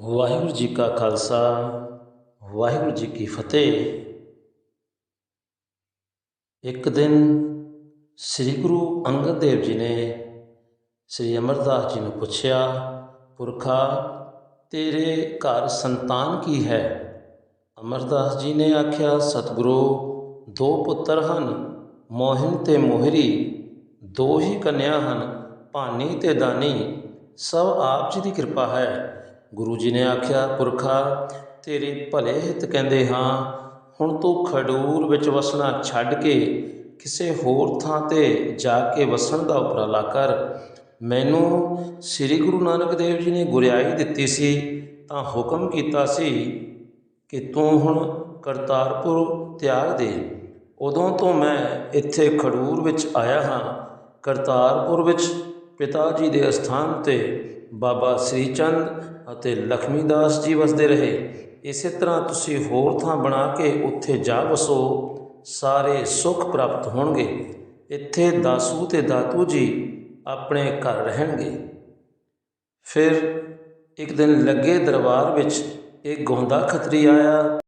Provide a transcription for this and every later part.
ਵਾਹਿਗੁਰੂ ਜੀ ਕਾ ਖਾਲਸਾ, ਵਾਹਿਗੁਰੂ ਜੀ ਕੀ ਫਤਿਹ। ਇੱਕ ਦਿਨ ਸ੍ਰੀ ਗੁਰੂ ਅੰਗਦ ਦੇਵ ਜੀ ਨੇ ਸ੍ਰੀ ਅਮਰਦਾਸ ਜੀ ਨੂੰ ਪੁੱਛਿਆ, ਪੁਰਖਾ, ਤੇਰੇ ਘਰ ਸੰਤਾਨ ਕੀ ਹੈ? ਅਮਰਦਾਸ ਜੀ ਨੇ ਆਖਿਆ, ਸਤਿਗੁਰੂ, ਦੋ ਪੁੱਤਰ ਹਨ, ਮੋਹਿਨ ਤੇ ਮੋਹਰੀ, ਦੋ ਹੀ ਕੰਨਿਆ ਹਨ, ਭਾਨੀ ਤੇ ਦਾਨੀ, ਸਭ ਆਪ ਜੀ ਦੀ ਕਿਰਪਾ ਹੈ। ਗੁਰੂ ਜੀ ਨੇ ਆਖਿਆ, ਪੁਰਖਾ, ਤੇਰੇ ਭਲੇ ਹਿੱਤ ਕਹਿੰਦੇ ਹਾਂ, ਹੁਣ ਤੂੰ ਖਡੂਰ ਵਿੱਚ ਵਸਣਾ ਛੱਡ ਕੇ ਕਿਸੇ ਹੋਰ ਥਾਂ ਤੇ ਜਾ ਕੇ ਵਸਣ ਦਾ ਉਪਰਾਲਾ ਕਰ। ਮੈਨੂੰ ਸ੍ਰੀ ਗੁਰੂ ਨਾਨਕ ਦੇਵ ਜੀ ਨੇ ਗੁਰਿਆਈ ਦਿੱਤੀ ਸੀ, ਤਾਂ ਹੁਕਮ ਕੀਤਾ ਸੀ ਕਿ ਤੂੰ ਹੁਣ ਕਰਤਾਰਪੁਰ ਤਿਆਗ ਦੇ। ਉਦੋਂ ਤੋਂ ਮੈਂ ਇੱਥੇ ਖਡੂਰ ਵਿੱਚ ਆਇਆ ਹਾਂ। ਕਰਤਾਰਪੁਰ ਵਿੱਚ ਪਿਤਾ ਜੀ ਦੇ ਅਸਥਾਨ ਤੇ ਬਾਬਾ ਸ੍ਰੀ ਚੰਦ ਅਤੇ ਲਖਮੀ ਦਾਸ ਜੀ ਵਸਦੇ ਰਹੇ। ਇਸੇ ਤਰ੍ਹਾਂ ਤੁਸੀਂ ਹੋਰ ਥਾਂ ਬਣਾ ਕੇ ਉੱਥੇ ਜਾ ਵਸੋ, ਸਾਰੇ ਸੁੱਖ ਪ੍ਰਾਪਤ ਹੋਣਗੇ। ਇੱਥੇ ਦਾਸੂ ਤੇ ਦਾਤੂ ਜੀ ਆਪਣੇ ਘਰ ਰਹਿਣਗੇ। ਫਿਰ ਇੱਕ ਦਿਨ ਲੱਗੇ ਦਰਬਾਰ ਵਿੱਚ ਇੱਕ ਗੋਂਦਾ ਖੱਤਰੀ ਆਇਆ।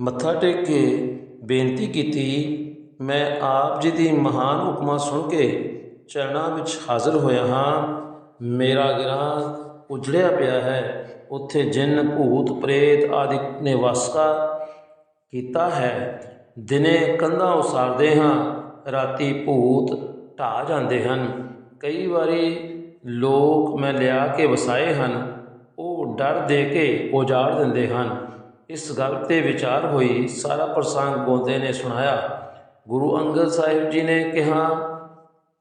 ਮੱਥਾ ਟੇਕ ਕੇ ਬੇਨਤੀ ਕੀਤੀ, ਮੈਂ ਆਪ ਜੀ ਦੀ ਮਹਾਨ ਉਪਮਾ ਸੁਣ ਕੇ ਚਰਨਾਂ ਵਿੱਚ ਹਾਜ਼ਰ ਹੋਇਆ ਹਾਂ। ਮੇਰਾ ਗਿਰਾਂ ਉਜੜਿਆ ਪਿਆ ਹੈ। ਉੱਥੇ ਜਿੰਨ ਭੂਤ, ਪ੍ਰੇਤ ਆਦਿ ਨੇ ਵਾਸਕਾ ਕੀਤਾ ਹੈ। ਦਿਨੇ ਕੰਧਾਂ ਉਸਾਰਦੇ ਹਾਂ, ਰਾਤੀ ਭੂਤ ਢਾ ਜਾਂਦੇ ਹਨ। ਕਈ ਵਾਰੀ ਲੋਕ ਮੈਂ ਲਿਆ ਕੇ ਵਸਾਏ ਹਨ, ਉਹ ਡਰ ਦੇ ਕੇ ਉਜਾੜ ਦਿੰਦੇ ਹਨ। ਇਸ ਗੱਲ ਤੇ ਵਿਚਾਰ ਹੋਈ ਸਾਰਾ ਪ੍ਰਸੰਗ ਗੋਂਦੇ ਨੇ ਸੁਣਾਇਆ। ਗੁਰੂ ਅੰਗਦ ਸਾਹਿਬ ਜੀ ਨੇ ਕਿਹਾ,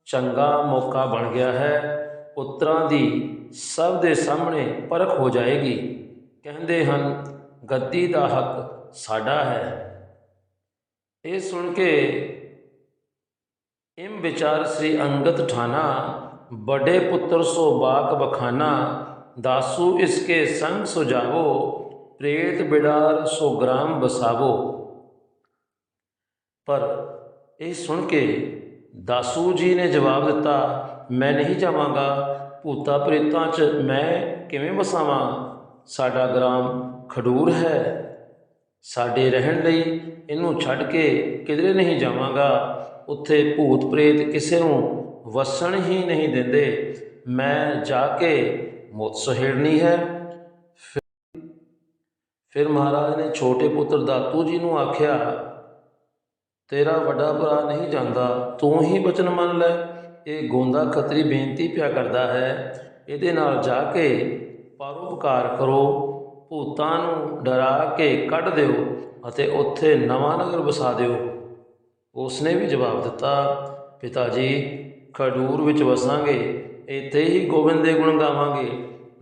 ਚੰਗਾ ਮੌਕਾ ਬਣ ਗਿਆ ਹੈ। ਪੁੱਤਰਾਂ ਦੀ ਸਭ ਦੇ ਸਾਹਮਣੇ ਪਰਖ ਹੋ ਜਾਏਗੀ। ਕਹਿੰਦੇ ਹਨ, ਗੱਦੀ ਦਾ ਹੱਕ ਸਾਡਾ ਹੈ। ਇਹ ਸੁਣ ਕੇ ਇਮ ਵਿਚਾਰ ਸ੍ਰੀ ਅੰਗਦ ਠਾਨਾ ਬੜੇ ਪੁੱਤਰ ਸੋ ਬਾਕ ਬਖਾਨਾ, ਦਾਸੂ ਇਸਕੇ ਸੰਗ ਸੁਜਾਵੋ, ਪ੍ਰੇਤ ਬਿਡਾਰ ਸੋ ਗ੍ਰਾਮ ਬਸਾਵੋ। ਪਰ ਇਹ ਸੁਣ ਕੇ ਦਾਸੂ ਜੀ ਨੇ ਜਵਾਬ ਦਿੱਤਾ, ਮੈਂ ਨਹੀਂ ਜਾਵਾਂਗਾ। ਭੂਤਾ ਪ੍ਰੇਤਾਂ 'ਚ ਮੈਂ ਕਿਵੇਂ ਵਸਾਵਾਂ? ਸਾਡਾ ਗ੍ਰਾਮ ਖਡੂਰ ਹੈ। ਸਾਡੇ ਰਹਿਣ ਲਈ ਇਹਨੂੰ ਛੱਡ ਕੇ ਕਿਧਰੇ ਨਹੀਂ ਜਾਵਾਂਗਾ। ਉੱਥੇ ਭੂਤ ਪ੍ਰੇਤ ਕਿਸੇ ਨੂੰ ਵਸਣ ਹੀ ਨਹੀਂ ਦਿੰਦੇ। ਮੈਂ ਜਾ ਕੇ ਮੌਤ ਸਹੇੜਨੀ ਹੈ। ਫਿਰ ਮਹਾਰਾਜ ਨੇ ਛੋਟੇ ਪੁੱਤਰ ਦਾਤੂ ਜੀ ਨੂੰ ਆਖਿਆ ਤੇਰਾ ਵੱਡਾ ਭਰਾ ਨਹੀਂ ਜਾਂਦਾ, ਤੂੰ ਹੀ ਬਚਨ ਮੰਨ ਲੈ। ਇਹ ਗੋਂਦਾ ਖੱਤਰੀ ਬੇਨਤੀ ਪਿਆ ਕਰਦਾ ਹੈ। ਇਹਦੇ ਨਾਲ ਜਾ ਕੇ ਪਰਉਪਕਾਰ ਕਰੋ। ਭੂਤਾਂ ਨੂੰ ਡਰਾ ਕੇ ਕੱਢ ਦਿਓ ਅਤੇ ਉੱਥੇ ਨਵਾਂ ਨਗਰ ਵਸਾ ਦਿਓ। ਉਸਨੇ ਵੀ ਜਵਾਬ ਦਿੱਤਾ, ਪਿਤਾ ਜੀ, ਖਡੂਰ ਵਿੱਚ ਵਸਾਂਗੇ, ਇੱਥੇ ਹੀ ਗੋਬਿੰਦ ਦੇ ਗੁਣ ਗਾਵਾਂਗੇ।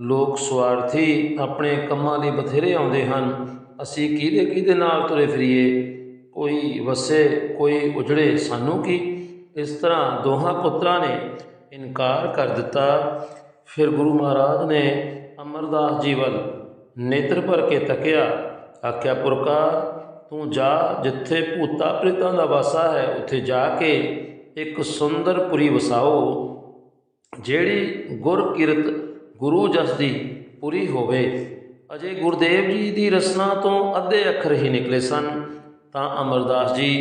ਲੋਕ ਸਵਾਰਥੀ ਆਪਣੇ ਕੰਮਾਂ ਲਈ ਬਥੇਰੇ ਆਉਂਦੇ ਹਨ। ਅਸੀਂ ਕਿਹਦੇ ਕਿਹਦੇ ਨਾਲ ਤੁਰੇ ਫਿਰੀਏ? ਕੋਈ ਵਸੇ, ਕੋਈ ਉਜੜੇ, ਸਾਨੂੰ ਕੀ? ਇਸ ਤਰ੍ਹਾਂ ਦੋਹਾਂ ਪੁੱਤਰਾਂ ਨੇ ਇਨਕਾਰ ਕਰ ਦਿੱਤਾ। ਫਿਰ ਗੁਰੂ ਮਹਾਰਾਜ ਨੇ ਅਮਰਦਾਸ ਜੀ ਵੱਲ ਨੇਤਰ ਭਰ ਕੇ ਤੱਕਿਆ। ਆਖਿਆ ਪੁਰਖਾ ਤੂੰ ਜਾ ਜਿੱਥੇ ਭੂਤਾ ਪ੍ਰੇਤਾਂ ਦਾ ਵਾਸਾ ਹੈ, ਉੱਥੇ ਜਾ ਕੇ ਇੱਕ ਸੁੰਦਰ ਪੁਰੀ ਵਸਾਓ, ਜਿਹੜੀ ਗੁਰ ਕਿਰਤ ਗੁਰੂ ਜਸ ਦੀ ਪੁਰੀ ਹੋਵੇ। ਅਜੇ ਗੁਰਦੇਵ ਜੀ ਦੀ ਰਸਨਾ ਤੋਂ ਅੱਧੇ ਅੱਖਰ ਹੀ ਨਿਕਲੇ ਸਨ। ਤਾਂ ਅਮਰਦਾਸ ਜੀ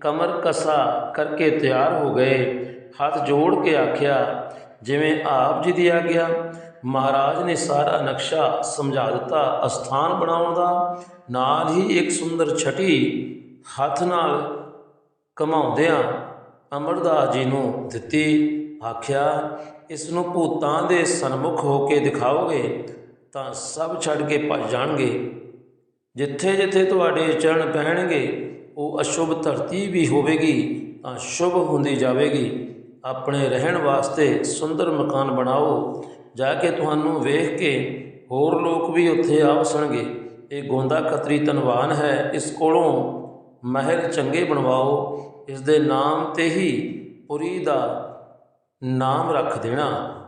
ਕਮਰ ਕਸਾ ਕਰਕੇ ਤਿਆਰ ਹੋ ਗਏ। ਹੱਥ ਜੋੜ ਕੇ ਆਖਿਆ, ਜਿਵੇਂ ਆਪ ਜੀ ਦੀ ਆਗਿਆ। ਮਹਾਰਾਜ ਨੇ ਸਾਰਾ ਨਕਸ਼ਾ ਸਮਝਾ ਦਿੱਤਾ ਅਸਥਾਨ ਬਣਾਉਣ ਦਾ। ਨਾਲ ਹੀ ਇੱਕ ਸੁੰਦਰ ਛਟੀ ਹੱਥ ਨਾਲ ਕਮਾਉਂਦਿਆਂ ਅਮਰਦਾਸ ਜੀ ਨੂੰ ਦਿੱਤੀ। ਆਖਿਆ, ਇਸ ਨੂੰ ਭੂਤਾਂ ਦੇ ਸਨਮੁਖ ਹੋ ਕੇ ਦਿਖਾਓਗੇ ਤਾਂ ਸਭ ਛੱਡ ਕੇ ਭੱਜ ਜਾਣਗੇ। ਜਿੱਥੇ ਜਿੱਥੇ ਤੁਹਾਡੇ ਚਰਨ ਪਹਿਣਗੇ, ਉਹ ਅਸ਼ੁਭ ਧਰਤੀ ਵੀ ਹੋਵੇਗੀ, ਤਾਂ ਸ਼ੁਭ ਹੁੰਦੀ ਜਾਵੇਗੀ। ਆਪਣੇ ਰਹਿਣ ਵਾਸਤੇ ਸੁੰਦਰ ਮਕਾਨ ਬਣਾਓ, ਜਾ ਕੇ ਤੁਹਾਨੂੰ ਵੇਖ ਕੇ ਹੋਰ ਲੋਕ ਵੀ ਉੱਥੇ ਆ ਵਸਣਗੇ। ਇਹ ਗੋਂਦਾ ਖੱਤਰੀ ਧਨਵਾਨ ਹੈ, ਇਸ ਕੋਲੋਂ ਮਹਿਲ ਚੰਗੇ ਬਣਵਾਓ। ਇਸ ਦੇ ਨਾਮ ਤੇ ਹੀ ਪੁਰੀ ਦਾ ਨਾਮ ਰੱਖ ਦੇਣਾ।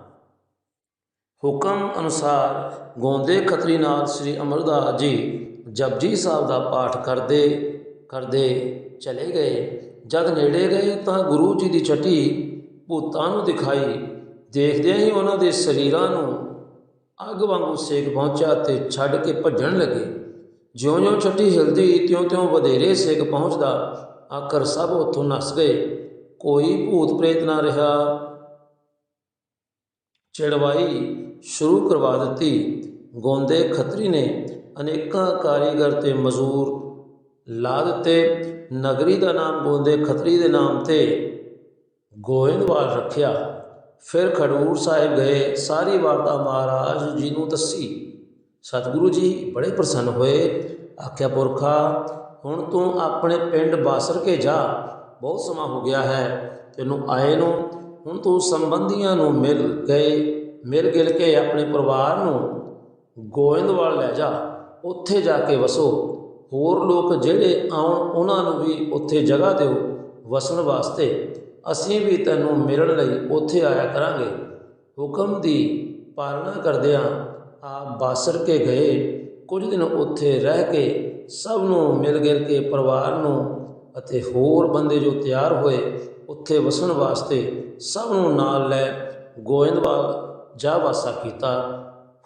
ਹੁਕਮ ਅਨੁਸਾਰ ਗੋਂਦੇ ਖਤਰੀ ਨਾਲ ਸ੍ਰੀ ਅਮਰਦਾਸ ਜੀ ਜਪਜੀ ਸਾਹਿਬ ਦਾ ਪਾਠ ਕਰਦੇ ਕਰਦੇ ਚਲੇ ਗਏ। ਜਦ ਨੇੜੇ ਗਏ ਤਾਂ ਗੁਰੂ ਜੀ ਦੀ ਛਟੀ ਭੂਤਾਂ ਨੂੰ ਦਿਖਾਈ। ਦੇਖਦਿਆਂ ਹੀ ਉਹਨਾਂ ਦੇ ਸਰੀਰਾਂ ਨੂੰ ਅੱਗ ਵਾਂਗੂ ਸੇਕ ਪਹੁੰਚਿਆ ਤੇ ਛੱਡ ਕੇ ਭੱਜਣ ਲੱਗੇ। ਜਿਉਂ-ਜਿਉਂ ਛੱਟੀ ਹਿਲਦੀ, ਤਿਉਂ-ਤਿਉਂ ਵਧੇਰੇ ਸੇਕ ਪਹੁੰਚਦਾ, ਆਖਰ ਸਭ ਉੱਥੋਂ ਨੱਸ ਗਏ। ਕੋਈ ਭੂਤ ਪ੍ਰੇਤ ਨਾ ਰਿਹਾ। ਚਿੜਵਾਈ ਸ਼ੁਰੂ ਕਰਵਾ ਦਿੱਤੀ। ਗੋਂਦੇ ਖੱਤਰੀ ਨੇ ਅਨੇਕਾਂ ਕਾਰੀਗਰ ਤੇ ਮਜ਼ਦੂਰ ਲਾ ਦਿੱਤੇ। ਨਗਰੀ ਦਾ ਨਾਮ ਗੋਂਦੇ ਖੱਤਰੀ ਦੇ ਨਾਮ ਤੇ ਗੋਇੰਦਵਾਲ ਰੱਖਿਆ। ਫਿਰ ਖਡੂਰ ਸਾਹਿਬ ਗਏ। ਸਾਰੀ ਵਾਰਤਾ ਮਹਾਰਾਜ ਜੀ ਨੂੰ ਦੱਸੀ। ਸਤਿਗੁਰੂ ਜੀ ਬੜੇ ਪ੍ਰਸੰਨ ਹੋਏ। ਆਖਿਆ, ਪੁਰਖਾ, ਹੁਣ ਤੂੰ ਆਪਣੇ ਪਿੰਡ ਬਾਸਰ ਕੇ ਜਾ। ਬਹੁਤ ਸਮਾਂ ਹੋ ਗਿਆ ਹੈ। ਤੈਨੂੰ ਆਏ ਨੂੰ। ਹੁਣ ਤੂੰ ਸੰਬੰਧੀਆਂ ਨੂੰ ਮਿਲ ਗਏ। ਮਿਲ ਗਿਲ ਕੇ ਆਪਣੇ ਪਰਿਵਾਰ ਨੂੰ ਗੋਇੰਦਵਾਲ ਲੈ ਜਾ। ਉੱਥੇ ਜਾ ਕੇ ਵਸੋ। ਹੋਰ ਲੋਕ ਜਿਹੜੇ ਆਉਣ, ਉਹਨਾਂ ਨੂੰ ਵੀ ਉੱਥੇ ਜਗ੍ਹਾ ਦਿਓ ਵਸਣ ਵਾਸਤੇ। ਅਸੀਂ ਵੀ ਤੈਨੂੰ ਮਿਲਣ ਲਈ ਉੱਥੇ ਆਇਆ ਕਰਾਂਗੇ। ਹੁਕਮ ਦੀ ਪਾਲਣਾ ਕਰਦਿਆਂ ਆਪ ਬਾਸਰ ਕੇ ਗਏ। ਕੁਝ ਦਿਨ ਉੱਥੇ ਰਹਿ ਕੇ ਸਭ ਨੂੰ ਮਿਲ ਗਿਲ ਕੇ ਪਰਿਵਾਰ ਨੂੰ ਅਤੇ ਹੋਰ ਬੰਦੇ ਜੋ ਤਿਆਰ ਹੋਏ, ਉੱਥੇ ਵਸਣ ਵਾਸਤੇ ਸਭ ਨੂੰ ਨਾਲ ਲੈ ਗੋਇੰਦਵਾਲ ਜਾ ਵਾਸਾ ਕੀਤਾ।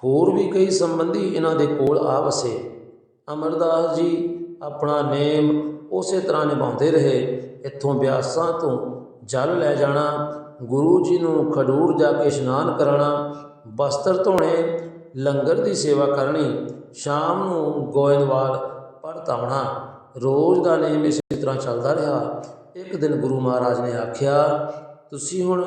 ਹੋਰ ਵੀ ਕਈ ਸੰਬੰਧੀ ਇਹਨਾਂ ਦੇ ਕੋਲ ਆ ਵਸੇ। ਅਮਰਦਾਸ ਜੀ ਆਪਣਾ ਨੇਮ ਉਸੇ ਤਰ੍ਹਾਂ ਨਿਭਾਉਂਦੇ ਰਹੇ। ਇੱਥੋਂ ਬਿਆਸਾਂ ਤੋਂ ਜਲ ਲੈ ਜਾਣਾ, ਗੁਰੂ ਜੀ ਨੂੰ ਖਡੂਰ ਜਾ ਕੇ ਇਸ਼ਨਾਨ ਕਰਾਉਣਾ ਬਸਤਰ ਧੋਣੇ, ਲੰਗਰ ਦੀ ਸੇਵਾ ਕਰਨੀ, ਸ਼ਾਮ ਨੂੰ ਗੋਇੰਦਵਾਲ ਪਰਤਾਉਣਾ ਰੋਜ਼ ਦਾ ਨੇਮ ਇਸੇ ਤਰ੍ਹਾਂ ਚੱਲਦਾ ਰਿਹਾ। ਇੱਕ ਦਿਨ ਗੁਰੂ ਮਹਾਰਾਜ ਨੇ ਆਖਿਆ, ਤੁਸੀਂ ਹੁਣ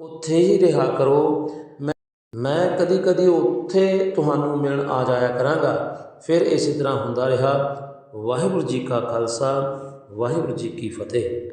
ਉੱਥੇ ਹੀ ਰਿਹਾ ਕਰੋ। ਮੈਂ ਮੈਂ ਕਦੀ ਕਦੀ ਉੱਥੇ ਤੁਹਾਨੂੰ ਮਿਲਣ ਆ ਜਾਇਆ ਕਰਾਂਗਾ। ਫਿਰ ਇਸੇ ਤਰ੍ਹਾਂ ਹੁੰਦਾ ਰਿਹਾ। ਵਾਹਿਗੁਰੂ ਜੀ ਕਾ ਖਾਲਸਾ, ਵਾਹਿਗੁਰੂ ਜੀ ਕੀ ਫਤਿਹ।